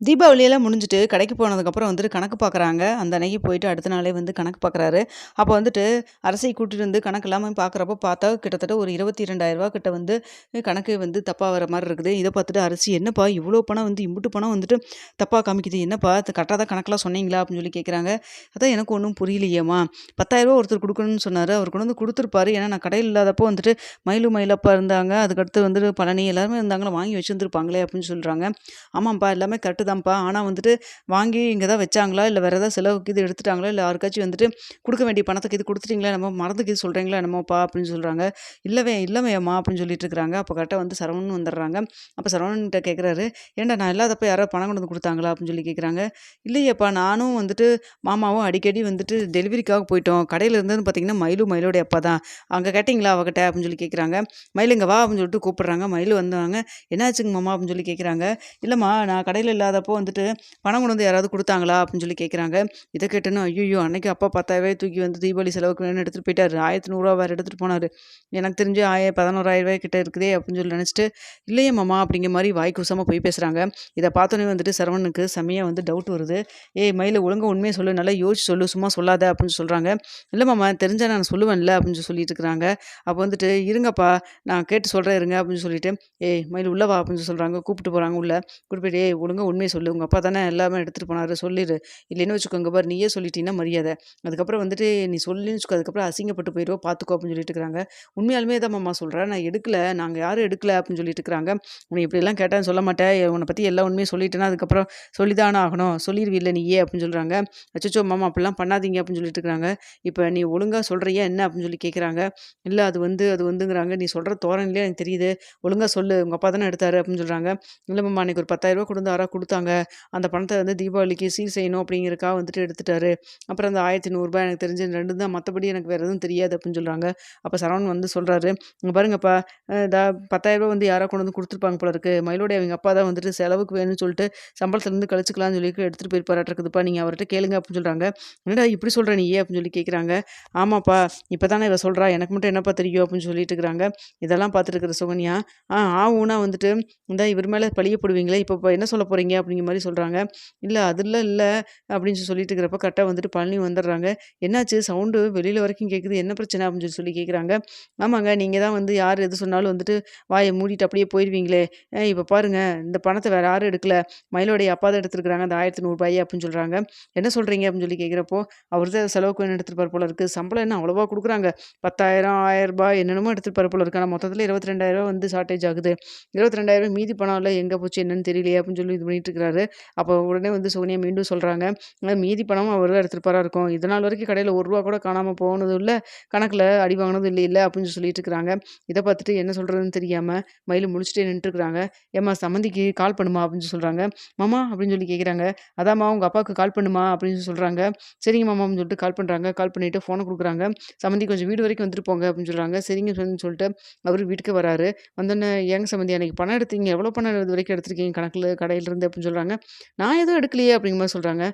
தீபாவளியெல்லாம் முடிஞ்சுட்டு கடைக்கு போனதுக்கப்புறம் வந்துட்டு கணக்கு பார்க்குறாங்க அந்த அன்னைக்கு போயிட்டு அடுத்த நாளே வந்து கணக்கு பார்க்குறாரு அப்போ வந்துட்டு அரசை கூட்டிட்டு வந்து கணக்கு எல்லாமே பார்க்குறப்போ பார்த்தா கிட்டத்தட்ட ஒரு இருபத்தி ரெண்டாயிரரூவா கிட்ட வந்து கணக்கு வந்து தப்பாக வர மாதிரி இருக்குது. இதை பார்த்துட்டு அரிசி என்னப்பா இவ்வளோ பணம் வந்து இம்புட்டு பணம் வந்துட்டு தப்பாக காமிக்குது. என்னப்பா கரெக்டாக தான் கணக்கெலாம் சொன்னீங்களா? அப்படின்னு சொல்லி கேட்குறாங்க அதான் எனக்கு ஒன்றும் புரியலையேம்மா. பத்தாயிரரூவா ஒருத்தர் கொடுக்கணும்னு சொன்னார். அவர் கொண்டு வந்து கொடுத்துருப்பாரு. ஏன்னா நான் கடையில் இல்லாதப்போ வந்துட்டு மயிலு மயிலப்பா இருந்தாங்க. அதுக்கடுத்து வந்துட்டு பழனி எல்லாருமே இருந்தாங்களா வாங்கி வச்சுருந்துருப்பாங்களே அப்படின்னு சொல்கிறாங்க ஆமாம்ப்பா எல்லாமே கரெக்டு தான்ப்பா. ஆனால் வந்துட்டு வாங்கி இங்கே தான் வச்சாங்களா? இல்லை வேறு ஏதாவது செலவுக்கு இது எடுத்துட்டாங்களா? இல்லை யாருக்காச்சும் வந்துட்டு கொடுக்க வேண்டிய பணத்துக்கு இது கொடுத்துட்டீங்களா? நம்ம மறந்துக்கு இது சொல்கிறீங்களா என்னமோப்பா அப்படின்னு சொல்கிறாங்க இல்லவே இல்லவே அப்படின்னு சொல்லிட்டு இருக்கிறாங்க. அப்போ கரெக்டாக வந்து சரவணன் வந்துடுறாங்க. அப்போ சரவணன்கிட்ட கேட்குறாரு ஏன்டா நான் இல்லாதப்ப யாராவது பணம் கொண்டு வந்து கொடுத்தாங்களா? அப்படின்னு சொல்லி கேட்குறாங்க இல்லையேப்பா நானும் வந்துட்டு மாமாவும் அடிக்கடி வந்துட்டு டெலிவரிக்காக போயிட்டோம். கடையில் இருந்ததுன்னு பார்த்தீங்கன்னா மயிலு மயிலோடைய அப்பா தான். அங்கே கேட்டிங்களா அவகிட்ட? அப்படின்னு சொல்லி கேட்குறாங்க மயிலுங்க வா அப்படின்னு சொல்லிட்டு கூப்பிட்றாங்க. மயில் வந்தாங்க என்னாச்சுங்க மாமா? அப்படின்னு சொல்லி கேட்குறாங்க இல்லைம்மா நான் கடையில் இல்லாத இல்லாதப்போ வந்துட்டு பணம் கொண்டு வந்து யாராவது கொடுத்தாங்களா? அப்படின்னு சொல்லி கேட்குறாங்க. இதை கேட்டேன்னு ஐயோ அன்னைக்கு அப்பா பத்தாயிரரூபாய் தூக்கி வந்து தீபாவளி செலவுக்கு வேணும்னு எடுத்துகிட்டு போயிட்டார். ஆயிரத்தி நூறுரூவா வேறு எடுத்துகிட்டு போனார். எனக்கு தெரிஞ்சு ஆய பதினோராயிரம் ரூபாய் கிட்ட இருக்குதே அப்படின்னு சொல்லி நினச்சிட்டு இல்லையே மாமா அப்படிங்கிற மாதிரி வாய்க்குசமாக போய் பேசுகிறாங்க இதை பார்த்தோன்னே வந்துட்டு சரவணனுக்கு செம்மையாக வந்து டவுட் வருது. ஏய் மயில ஒழுங்க உண்மையை சொல்லு நல்லா யோசிச்சு சொல்லு சும்மா சொல்லாத அப்படின்னு சொல்கிறாங்க இல்லை மாமா தெரிஞ்சால் நான் சொல்லுவேன்ல அப்படின்னு சொல்லி சொல்லிட்டு இருக்கிறாங்க. அப்போ வந்துட்டு இருங்கப்பா நான் கேட்டு சொல்கிறேன் இருங்க அப்படின்னு சொல்லிட்டு ஏய் மயில் உள்ளவா அப்படின்னு சொல்கிறாங்க கூப்பிட்டு போகிறாங்க உள்ள. கூப்பிட்டு போயிட்டு ஏய் ஒழுங்க உண்மையை சொல்லு. உங்கள் அப்பா தானே எல்லாமே எடுத்துகிட்டு போனார். சொல்லிடு இல்லைன்னு வச்சுக்கோங்க பாரு. நீயே சொல்லிட்டீங்கன்னா மரியாதை. அதுக்கப்புறம் வந்துட்டு நீ சொல்லின்னு வச்சுக்கோ. அதுக்கப்புறம் அசிங்கப்பட்டு போயிடுவோம் பார்த்துக்கோ அப்படின்னு சொல்லிட்டு இருக்கிறாங்க. உண்மையாலுமே தான் மாமா சொல்கிறேன் நான் எடுக்கல. நாங்கள் யாரும் எடுக்கல அப்படின்னு சொல்லிட்டு இருக்கிறாங்க. உன்னை இப்படியெல்லாம் கேட்டான்னு சொல்ல மாட்டேன். உன்னை பற்றி எல்லா உண்மையும் சொல்லிட்டேன்னா அதுக்கப்புறம் சொல்லிதானே ஆகணும். சொல்லிடுவில்ல நீயே அப்படின்னு சொல்கிறாங்க அச்சச்சோ மாமா அப்படிலாம் பண்ணாதீங்க அப்படின்னு சொல்லிட்டு இருக்கிறாங்க. இப்போ நீ ஒழுங்காக சொல்கிறியா என்ன அப்படின்னு சொல்லி கேட்குறாங்க இல்லை அது வந்து அது வந்துங்கிறாங்க. நீ சொல்கிற தோரணிலே எனக்கு தெரியுது. ஒழுங்காக சொல்லு. உங்கள் அப்பா தானே எடுத்தாரு அப்படின்னு சொல்கிறாங்க இல்லை மாமா அன்றைக்கி ஒரு பத்தாயிரரூபா கொடுத்து கொடுத்தா கொடுத்தாங்க அந்த பணத்தை வந்து தீபாவளிக்கு சீர் செய்யணும் அப்படிங்கிறக்காக வந்துட்டு எடுத்துட்டாரு. அப்புறம் அந்த ஆயிரத்தி நூறுரூபா எனக்கு தெரிஞ்சு ரெண்டு தான். மற்றபடி எனக்கு வேறு எதுவும் தெரியாது அப்படின்னு சொல்கிறாங்க அப்போ சரவணன் வந்து சொல்கிறாரு இங்கே பாருங்கப்பா தா பத்தாயிரரூபா வந்து யாரோ கொண்டு வந்து கொடுத்துருப்பாங்க போல இருக்கு. மயிலோடைய அவங்க அப்பா தான் வந்துட்டு செலவுக்கு வேணும்னு சொல்லிட்டு சம்பளத்துலேருந்து கழிச்சிக்கலாம்னு சொல்லி எடுத்துகிட்டு போயிருப்பாராட்டிருக்குதுப்பா நீங்கள் அவர்கிட்ட கேளுங்க அப்படின்னு சொல்கிறாங்க என்னடா இப்படி சொல்கிற நீ? ஏன் அப்படின்னு சொல்லி கேட்குறாங்க ஆமாப்பா இப்போ தானே இவ சொல்கிறா எனக்கு மட்டும் என்னப்பா தெரியும் அப்படின்னு சொல்லிட்டு இருக்கிறாங்க. இதெல்லாம் பார்த்துருக்குற சுகன்யா ஆ ஆவுனா வந்துட்டு இந்த இவர் மேலே பழியப்படுவீங்களே இப்போ என்ன சொல்ல போகிறீங்க அப்படிங்கிற மாதிரி சொல்கிறாங்க இல்லை அதில் இல்லை அப்படின்னு சொல்லி சொல்லிட்டு இருக்கிறப்ப கரெக்டாக வந்துட்டு பழனி வந்துடுறாங்க. என்னாச்சு? சவுண்டு வெளியில் வரைக்கும் கேட்குது என்ன பிரச்சனை? அப்படின்னு சொல்லி சொல்லி கேட்குறாங்க ஆமாங்க நீங்கள் தான் வந்து யார் எது சொன்னாலும் வந்துட்டு வாயை மூடிட்டு அப்படியே போயிடுவீங்களே இப்போ பாருங்கள் இந்த பணத்தை வேறு யாரும் எடுக்கல. மயிலோடைய அப்பா தான் எடுத்துருக்குறாங்க. அந்த ஆயிரத்தி நூறுபாய் அப்படின்னு சொல்கிறாங்க என்ன சொல்கிறீங்க அப்படின்னு சொல்லி கேட்குறப்போ அவர் தான் செலவுக்கு என்ன எடுத்துருப்பார் போல இருக்குது சம்பளம் என்ன அவ்வளோவா கொடுக்குறாங்க? பத்தாயிரம் ஆயிரம் ரூபாய் என்னென்னமோ எடுத்துகிட்டு போல இருக்கு. ஆனால் மொத்தத்தில் இருபத்தி ரெண்டாயிரம் வந்து ஷார்ட்டேஜ் ஆகுது. இருபத்தி ரெண்டாயிரம் மீதி பணம் இல்லை எங்கே போச்சு? என்னன்னு தெரியலையே அப்படின்னு சொல்லி இது பண்ணிட்டு இருக்கிறாரு அப்போ உடனே வந்து சோனியா மீண்டும் சொல்கிறாங்க மீதி பணமும் அவர் தான் எடுத்துகிட்டு இருக்கும். இதனால் வரைக்கும் கடையில் ஒரு ரூபா கூட காணாமல் போனதும் இல்லை கணக்கில் அடி வாங்கினதும் இல்லை இல்லை அப்படின்னு சொல்லிட்டு இருக்கிறாங்க. இதை பார்த்துட்டு என்ன சொல்கிறதுன்னு தெரியாமல் மயில் முடிச்சுட்டே நின்றுட்டுருக்குறாங்க. ஏம்மா சம்மந்திக்கு கால் பண்ணுமா? அப்படின்னு சொல்கிறாங்க மாமா அப்படின்னு சொல்லி கேட்குறாங்க அதாம்மா உங்கள் அப்பாவுக்கு கால் பண்ணுமா? அப்படின்னு சொல்கிறாங்க சரிங்க மாமா அப்படின்னு சொல்லிட்டு கால் பண்ணுறாங்க கால் பண்ணிவிட்டு ஃபோனை கொடுக்குறாங்க. சம்மந்தி கொஞ்சம் வீடு வரைக்கும் வந்துட்டு போங்க அப்படின்னு சொல்கிறாங்க சரிங்க சொல்லிட்டு அவர் வீட்டுக்கு வராரு. வந்தோன்னே ஏங்க சம்மந்தி அன்றைக்கி பணம் எடுத்தீங்க. எவ்வளோ பணம் இது வரைக்கும் எடுத்திருக்கீங்க கணக்கில் கடையிலிருந்து? அப்படின்னு சொல்கிறாங்க நான் எதுவும் எடுக்கலையே அப்படிங்கிற மாதிரி சொல்கிறாங்க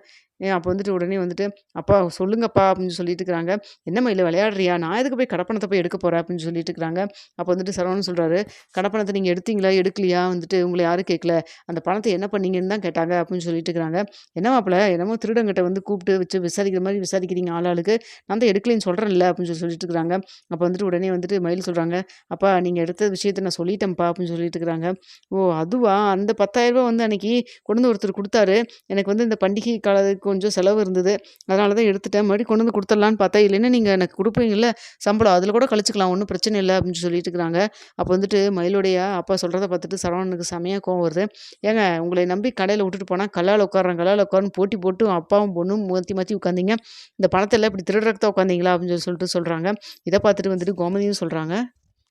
அப்போ வந்துட்டு உடனே வந்துட்டு அப்பா சொல்லுங்கப்பா அப்படின்னு சொல்லிட்டு இருக்கிறாங்க. என்னம்மா இல்லை விளையாடுறியா? நான் எதுக்கு போய் கடப்பணத்தை போய் எடுக்க போகிறேன் அப்படின்னு சொல்லிட்டு இருக்கிறாங்க. அப்போ வந்துட்டு சரவணன் சொல்கிறாரு கடப்பணத்தை நீங்கள் எடுத்தீங்களா? எடுக்கலையா? வந்துட்டு உங்களை யாரும் கேட்கல. அந்த பணத்தை என்ன பண்ணீங்கன்னு தான் கேட்டாங்க அப்படின்னு சொல்லிட்டு இருக்கிறாங்க. என்ன மாப்பிள்ள? என்னமோ திருடங்கிட்ட வந்து கூப்பிட்டு வச்சு விசாரிக்கிற மாதிரி விசாரிக்கிறீங்க ஆளாளுக்கு. நான் தான் எடுக்கலைன்னு சொல்கிறேன்ல அப்படின்னு சொல்லி சொல்லிட்டு இருக்கிறாங்க. அப்போ வந்துட்டு உடனே வந்துட்டு மயில் சொல்கிறாங்க அப்பா நீங்கள் எடுத்த விஷயத்த நான் சொல்லிட்டேன்ப்பா அப்படின்னு சொல்லிட்டு இருக்கிறாங்க. ஓ அதுவா? அந்த பத்தாயிரரூபா வந்து அன்னைக்கு கொண்டு வந்து ஒருத்தர் கொடுத்தாரு. எனக்கு வந்து இந்த பண்டிகை கால கொஞ்சம் செலவு இருந்தது. அதனால தான் எடுத்துட்டேன். மறுபடியும் கொண்டு வந்து கொடுத்துடலான்னு பார்த்தா இல்லைன்னா நீங்கள் எனக்கு கொடுப்பீங்கல்ல சம்பளம் அதில் கூட கழிச்சிக்கலாம் ஒன்றும் பிரச்சனை இல்லை அப்படின்னு சொல்லிட்டு இருக்கிறாங்க. அப்போ வந்துட்டு மயிலுடைய அப்பா சொல்கிறத பார்த்துட்டு சரவணனுக்கு செமையாக கோவம் வருது. ஏங்க உங்களை நம்பி கடையில் விட்டுட்டு போனால் கல்லால் உட்காரன் கல்லால் உட்காருன்னு போட்டி போட்டு அப்பாவும் பொண்ணும் மாற்றி மாற்றி உட்காந்தீங்க. இந்த பணத்தை எல்லாம் இப்படி திருடுறதுக்கு தான் உட்காந்தீங்களா அப்படின்னு சொல்லி சொல்லிட்டு சொல்கிறாங்க இதை பார்த்துட்டு வந்துட்டு கோமதியும் சொல்கிறாங்க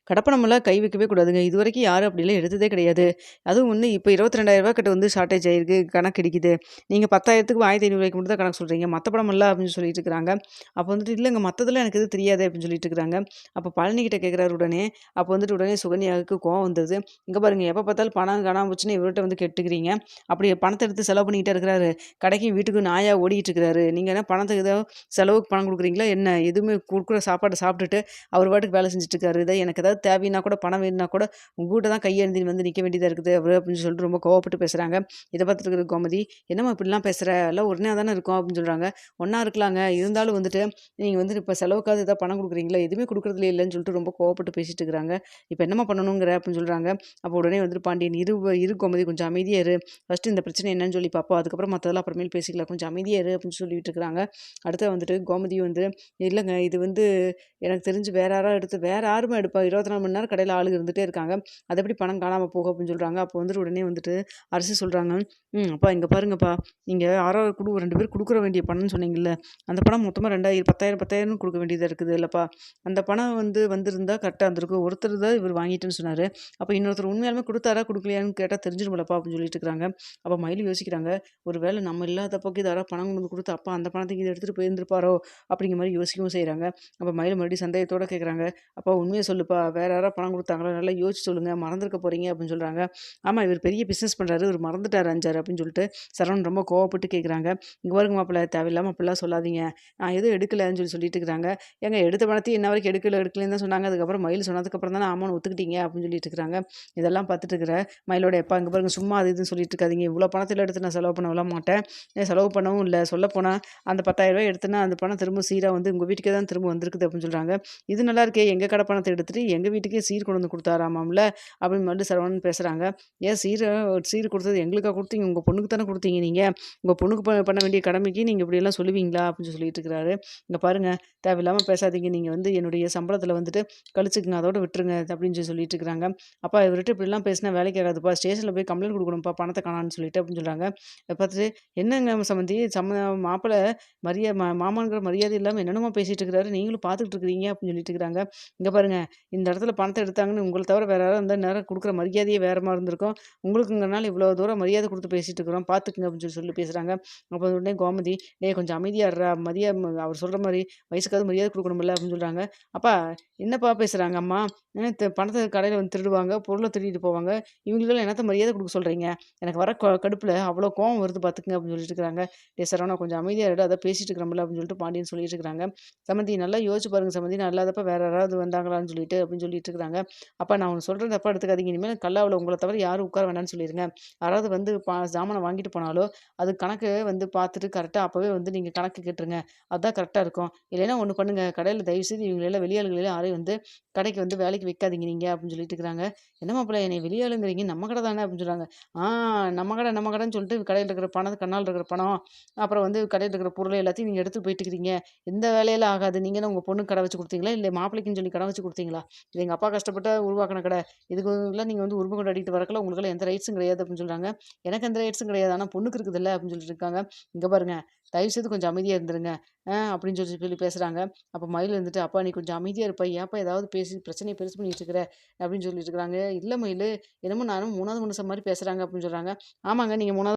கடப்பணமெல்லாம் கை வைக்கவே கூடாதுங்க. இது வரைக்கும் யாரும் அப்படிலாம் எடுத்ததே கிடையாது. அதுவும் ஒன்று இப்போ இருபத்தி ரெண்டாயிரரூபா கிட்ட வந்து ஷார்ட்டேஜ் ஆயிருக்கு கணக்கு அடிக்குது நீங்கள் பத்தாயிரத்துக்கு ஆயிரத்தி ஐநூறுவாய்க்கு மட்டும் தான் கணக்கு சொல்கிறீங்க மற்ற படமெல்லாம் அப்படின்னு சொல்லிட்டு இருக்கிறாங்க. அப்போ வந்துட்டு இல்லைங்க மற்றதெல்லாம் எனக்கு இது தெரியாது அப்படின்னு சொல்லிட்டு இருக்கிறாங்க. அப்போ பழனிக்கிட்ட கேட்குறாரு உடனே. அப்போ வந்துட்டு உடனே சுகன்யாவுக்கு கோவம் வந்தது இங்கே பாருங்கள் எப்போ பார்த்தாலும் பணம் காணாமல் போச்சுன்னு இவர்கிட்ட வந்து கெட்டுக்கிறீங்க. அப்படி பணத்தை எடுத்து செலவு பண்ணிக்கிட்டே இருக்கிறாரு. கடைக்கும் வீட்டுக்கு நாயாக ஓடிட்டு இருக்கிறாரு. நீங்கள் என்ன பணத்துக்கு ஏதோ செலவுக்கு பணம் கொடுக்குறீங்களா? என்ன? எதுவுமே கொடுக்குற சாப்பாடு சாப்பிட்டுட்டு அவர் பாட்டுக்கு வேலை செஞ்சுட்டு இருக்காரு. இதை எனக்கு ஏதாவது ஏதாவது தேவைன்னா கூட பணம் வேணும்னா கூட உங்ககிட்ட தான் கையேந்தி வந்து நிற்க வேண்டியதாக இருக்குது அவர் அப்படின்னு சொல்லிட்டு ரொம்ப கோவப்பட்டு பேசுகிறாங்க இதை பார்த்துட்டு இருக்கிற கோமதி என்னம்மா இப்படிலாம் பேசுகிற எல்லாம் உடனே தானே இருக்கும் அப்படின்னு சொல்கிறாங்க ஒன்றா இருக்கலாங்க. இருந்தாலும் வந்துட்டு நீங்கள் வந்து இப்போ செலவுக்காவது ஏதாவது பணம் கொடுக்குறீங்களா? எதுவுமே கொடுக்குறதுல இல்லைன்னு சொல்லிட்டு ரொம்ப கோவப்பட்டு பேசிட்டு இருக்கிறாங்க. இப்போ என்னம்மா பண்ணணுங்கிற? அப்படின்னு சொல்கிறாங்க அப்போ உடனே வந்துட்டு பாண்டியன் இரு இரு கோமதி கொஞ்சம் அமைதியாக இரு. ஃபஸ்ட்டு இந்த பிரச்சனை என்னன்னு சொல்லி பார்ப்போம் அதுக்கப்புறம் மற்றதெல்லாம் அப்புறமேல் பேசிக்கலாம். கொஞ்சம் அமைதியாக இரு அப்படின்னு சொல்லிட்டு இருக்கிறாங்க. அடுத்து வந்துட்டு கோமதி வந்து இல்லைங்க இது வந்து எனக்கு தெரிஞ்சு வேற யாராவது எடுத்து வேற யாருமே எடுப்பா? இருபத்தி நாலு மணி நேரம் கடையில் ஆள் இருந்துகிட்டே இருக்காங்க. அது எப்படி பணம் காணாமல் போகும்? அப்படின்னு சொல்கிறாங்க அப்போ வந்துட்டு உடனே வந்துட்டு அரசு சொல்கிறாங்க ம் அப்பா இங்கே பாருங்கப்பா. நீங்கள் ஆறாவது குடு ரெண்டு பேர் கொடுக்குற வேண்டிய பணம்னு சொன்னீங்கல்ல. அந்த பணம் மொத்தமாக ரெண்டாயிரம் பத்தாயிரம் பத்தாயிரம் கொடுக்க வேண்டியதாக இருக்குது. இல்லைப்பா. அந்த பணம் வந்து வந்திருந்தா கரெக்டாக இருந்திருக்கும். ஒருத்தர் தான் இவர் வாங்கிட்டேன்னு சொன்னார். அப்போ இன்னொருத்தர் உண்மையாலுமே கொடுத்தாரா கொடுக்கலையான்னு கேட்டால் தெரிஞ்சிடும்லப்பா அப்படின்னு சொல்லிட்டு இருக்கிறாங்க அப்போ மயில் யோசிக்கிறாங்க. ஒரு வேளை நம்ம இல்லாதப்போக்கு பக்கம் யாராவது பணம் கொண்டு வந்து கொடுத்து அப்பா அந்த பணத்தை இதை எடுத்துகிட்டு போயிருந்திருப்பாரோ அப்படிங்கிற மாதிரி யோசிக்கவும் செய்கிறாங்க அப்போ மயில் மறுபடியும் சந்தேகத்தோடு கேட்குறாங்க அப்பா உண்மையை சொல்லுப்பா. வேறு யாராவது பணம் கொடுத்தாங்களோ? நல்லா யோசிச்சு சொல்லுங்கள் மறந்துருக்க போகிறீங்க அப்படின்னு சொல்கிறாங்க ஆமாம் இவர் பெரிய பிஸ்னஸ் பண்ணுறாரு இவர் மறந்துட்டார் அஞ்சார் அப்படின்னு சொல்லிட்டு சரவணன் ரொம்ப கோவப்பட்டு கேட்குறாங்க இங்கே பாருங்க மாப்பிள்ள தேவையில்லாமல் அப்படிலாம் சொல்லாதீங்க. நான் எதுவும் எடுக்கலைன்னு சொல்லி சொல்லிட்டு இருக்கிறாங்க ஏங்க எடுத்த பணத்தையும் இன்ன வரைக்கும் எடுக்கல எடுக்கலன்னு தான் சொன்னாங்க. அதுக்கப்புறம் மயில் சொன்னதுக்கப்புறம் தானே ஆமான்னு ஒத்துக்கிட்டீங்க அப்படின்னு சொல்லிட்டு இருக்கிறாங்க இதெல்லாம் பார்த்துட்டு இருக்கிற மயிலோட எப்பா இங்கே பாருங்க சும்மா அது இதுன்னு சொல்லிட்டு இருக்காதீங்க. இவ்வளோ பணத்தில் எடுத்து நான் செலவு பண்ண மாட்டேன். செலவு பண்ணவும் இல்லை? சொல்ல போனால் அந்த பத்தாயிரம் ரூபாய் எடுத்துனா அந்த பணம் திரும்ப சீராக வந்து உங்கள் வீட்டுக்கே தான் திரும்ப வந்திருக்குது அப்படின்னு சொல்கிறாங்க இது நல்லா இருக்கே எங்கள் கடை பணத்தை எடுத்துகிட்டு எங்கள் எங்கள் வீட்டுக்கே சீர் கொண்டு வந்து கொடுத்தாராமாம்ல? அப்படின்னு மறுபடியும் சரவணன் பேசுகிறாங்க ஏன் சீரை சீர் கொடுத்தது எங்களுக்காக கொடுத்தீங்க? உங்கள் பொண்ணுக்கு தானே கொடுத்தீங்க நீங்கள் உங்கள் பொண்ணுக்கு ப- பண்ண வேண்டிய கடமைக்கு நீங்கள் இப்படியெல்லாம் சொல்லுவீங்களா? அப்படின்னு சொல்லிட்டு இருக்கிறாரு இங்கே பாருங்கள் தேவையில்லாமல் பேசாதீங்க. நீங்கள் வந்து என்னுடைய சம்பளத்தில் வந்துட்டு கழிச்சுக்குங்க. அதோட விட்டுருங்க. அப்படின்னு சொல்லி சொல்லிட்டு இருக்கிறாங்க அப்பா இவர்கிட்ட இப்படிலாம் பேசினா வேலைக்கு ஆகாதுப்பா. ஸ்டேஷனில் போய் கம்ப்ளைண்ட் கொடுக்கணும்ப்பா. பணத்தை காணான்னு சொல்லிட்டு அப்படின்னு சொல்கிறாங்க பார்த்துட்டு என்னங்க சம்மந்தி சம்ம மாப்பிள்ளை மரியா மா மாமாங்கிற மரியாதை இல்லாமல் என்னென்னமோ பேசிகிட்டு இருக்கிறாரு நீங்களும் பார்த்துக்கிட்டு இருக்கிறீங்க. அப்படின்னு சொல்லிட்டு இருக்கிறாங்க இங்கே பாருங்கள் இந்த இடத்துல பணத்தை எடுத்தாங்கன்னு உங்களை தவிர வேறு யாராவது இருந்தால் நேரம் கொடுக்குற மரியாதையே வேறு மாதிரி இருந்திருக்கும். உங்களுக்குங்கிறனால இவ்வளோ தூரம் மரியாதை கொடுத்து பேசிட்டு இருக்கிறோம். பார்த்துக்குங்க அப்படின்னு சொல்லி சொல்லி பேசுகிறாங்க அப்போ உடனே கோமதி டேய் கொஞ்சம் அமைதியாடுறா மரியா அவர் சொல்கிற மாதிரி வயசுக்காவது மரியாதை கொடுக்கணுமில்ல அப்படின்னு சொல்கிறாங்க அப்பா என்னப்பா பேசுகிறாங்க அம்மா? பணத்தை கடையில் வந்து திருடுவாங்க பொருளை திருடிட்டு போவாங்க. இவங்களுக்கெல்லாம் என்னத்த மரியாதை கொடுக்க சொல்கிறீங்க எனக்கு வர கடுப்பில் அவ்வளோ கோவம் வருது பார்த்துக்குங்க அப்படின்னு சொல்லிட்டு இருக்கிறாங்க. டே சரவணா கொஞ்சம் அமைதியாக இரு அதை பேசிட்டு இருக்கிறோம்ல அப்படின்னு சொல்லிட்டு பாண்டியன் சொல்லிட்டு இருக்கிறாங்க. சமந்தி நல்லா யோசிச்சு பாருங்க சமந்தி. நான் இல்லாதப்ப வேற யாராவது வந்தாங்களான்னு சொல்லிட்டு அப்படின்னு சொல்லிட்டு இருக்காங்க அப்பா நான் ஒன்று சொல்கிறேன் தப்பா எடுத்துக்காதீங்க. இனிமேல் கல்லாவில் உங்களை தவிர யாரும் உட்கார வேண்டாம்னு சொல்லிடுங்க யாராவது வந்து பா சாமானை வாங்கிட்டு போனாலோ அது கணக்கு வந்து பார்த்துட்டு கரெக்டாக அப்போவே வந்து நீங்கள் கணக்கு கேட்டுருங்க. அதுதான் கரெக்டாக இருக்கும். இல்லைன்னா ஒன்று பண்ணுங்கள் கடையில் தயவுசெய்து இவங்களெல்லாம் வெளியாளுகளெல்லாம் யாரையும் வந்து கடைக்கு வந்து வேலைக்கு வைக்காதீங்க நீங்கள் அப்படின்னு சொல்லிட்டு இருக்கிறாங்க என்ன மாப்பிள்ள என்னை வெளியாளுங்கிறீங்க? நம்ம கடை தானே அப்படின்னு சொல்கிறாங்க ஆ நம்ம கடை நம்ம கடைன்னு சொல்லிட்டு கடையில் இருக்கிற பணம் கண்ணால் இருக்கிற பணம் அப்புறம் வந்து கடையில் இருக்கிற பொருளை எல்லாத்தையும் நீங்கள் எடுத்து போயிட்டு இருக்கிறீங்க எந்த வேலையெல்லாம் ஆகாது. நீங்கள் உங்கள் பொண்ணு கடை வச்சு கொடுத்தீங்களா? இல்லை மாப்பிள்ளைக்குன்னு சொல்லி கடை வச்சு கொடுத்தீங்களா? இது எங்கள் அப்பா கஷ்டப்பட்டு உருவாக்கின கடை. இதுக்குலாம் நீங்கள் வந்து உரிமை அடிக்கிட்டு வரக்கல உங்களுக்குலாம் எந்த ரைட்ஸும் கிடையாது அப்படின்னு சொல்கிறாங்க எனக்கு எந்த ரைட்ஸும் கிடையாது. ஆனால் பொண்ணுக்கு இருக்குதுல்ல அப்படின்னு சொல்லிட்டு இருக்காங்க. இங்கே தயவு தயவுசெய்து கொஞ்சம் அமைதியாக இருந்துருங்க. அப்படின்னு சொல்லி சொல்லி பேசுகிறாங்க அப்போ மயில் இருந்துட்டு அப்பா நீ கொஞ்சம் அமைதியாக இருப்பா. ஏன்ப்பா ஏதாவது பேசி பிரச்சனையை பெருசு பண்ணிட்டு இருக்கிற? அப்படின்னு சொல்லிட்டு இருக்கிறாங்க இல்லை மயில். என்னமோ நானும் மூணாவது மனுஷன் மாதிரி பேசுகிறாங்க அப்படின்னு சொல்கிறாங்க ஆமாங்க நீங்கள் மூணாவது